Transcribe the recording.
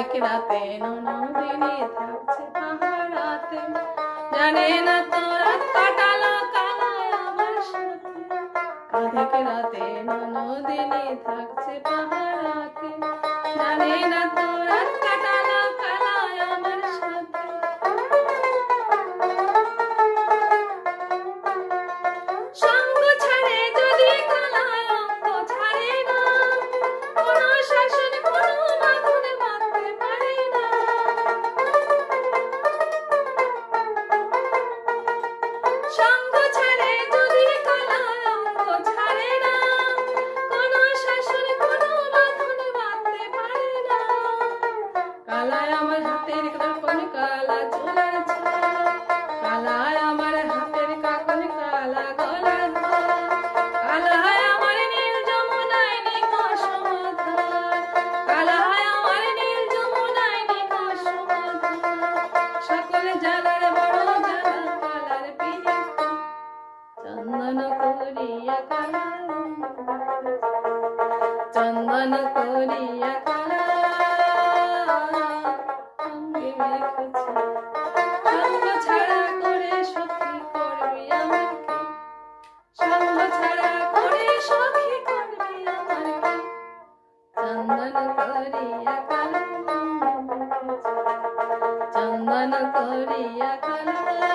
অনেক রাতে ননদিনী থাকছে পাহারাতে। জানে না তো রাত কাটালো কালায় রাতে ননদিনী থাকছে পাহারাতে। জানে না তো কাটালো কালায় চন্দন করিয়া কালা, চন্দন করিয়া কালা, সঙ্গে রেখেছি সঙ্গ ছাড়া করে সখী করবি আমাকে। সঙ্গ ছাড়া করে সখী করবি আমাকে। চন্দন করিয়া কালা, চন্দন করিয়া কালা।